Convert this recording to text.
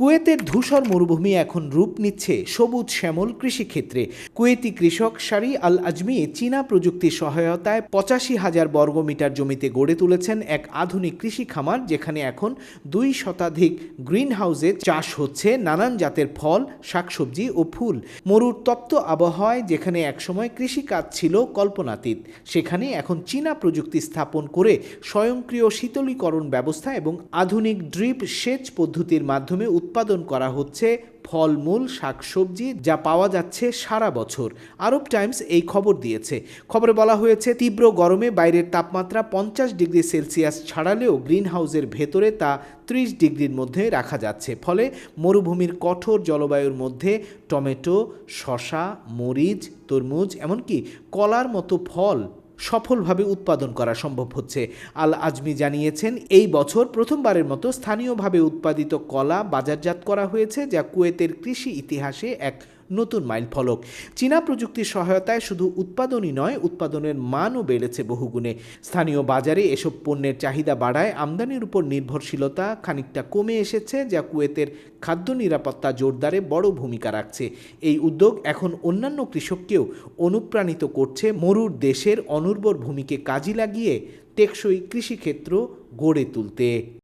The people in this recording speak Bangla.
কুয়েতের ধূসর মরুভূমি এখন রূপ নিচ্ছে সবুজ শ্যামল কৃষিক্ষেত্রে। কুয়েতি কৃষক শারি আল আজমি চীনা প্রযুক্তির সহায়তায় পঁচাশি হাজার বর্গমিটার জমিতে গড়ে তুলেছেন এক আধুনিক কৃষি খামার, যেখানে এখন দুই শতাধিক গ্রিন হাউসে চাষ হচ্ছে নানান জাতের ফল, শাকসবজি ও ফুল। মরুর তপ্ত আবহাওয়ায় যেখানে একসময় কৃষিকাজ ছিল কল্পনাতীত, সেখানে এখন চীনা প্রযুক্তি স্থাপন করে স্বয়ংক্রিয় শীতলীকরণ ব্যবস্থা এবং আধুনিক ড্রিপ সেচ পদ্ধতির মাধ্যমে উৎপাদন করা হচ্ছে ফলমূল, শাকসবজি, যা পাওয়া যাচ্ছে সারা বছর। আরব টাইমস এই খবর দিয়েছে। খবরে বলা হয়েছে, তীব্র গরমে বাইরের তাপমাত্রা পঞ্চাশ ডিগ্রি সেলসিয়াস ছাড়ালেও গ্রিন হাউসের ভেতরে তা ত্রিশ ডিগ্রির মধ্যে রাখা যাচ্ছে। ফলে মরুভূমির কঠোর জলবায়ুর মধ্যে টমেটো শশা মরিচ, তরমুজ, এমনকি কলার মতো ফল সফলভাবে উৎপাদন করা সম্ভব হচ্ছে। আল আজমি জানিয়েছেন, এই বছর প্রথমবারের মতো স্থানীয়ভাবে উৎপাদিত কলা বাজারজাত করা হয়েছে, যা কুয়েতের কৃষি ইতিহাসে এক নতুন মাইল ফলক। চীনা প্রযুক্তির সহায়তায় শুধু উৎপাদনই নয়, উৎপাদনের মানও বেড়েছে বহুগুণে। স্থানীয় বাজারে এসব পণ্যের চাহিদা বাড়ায় আমদানির উপর নির্ভরশীলতা খানিকটা কমে এসেছে, যা কুয়েতের খাদ্য নিরাপত্তা জোরদারে বড় ভূমিকা রাখছে। এই উদ্যোগ এখন অন্যান্য কৃষককেও অনুপ্রাণিত করছে। মরুর দেশের অনুর্বর ভূমিকে কাজে লাগিয়ে টেকসই কৃষিক্ষেত্র গড়ে তুলতে।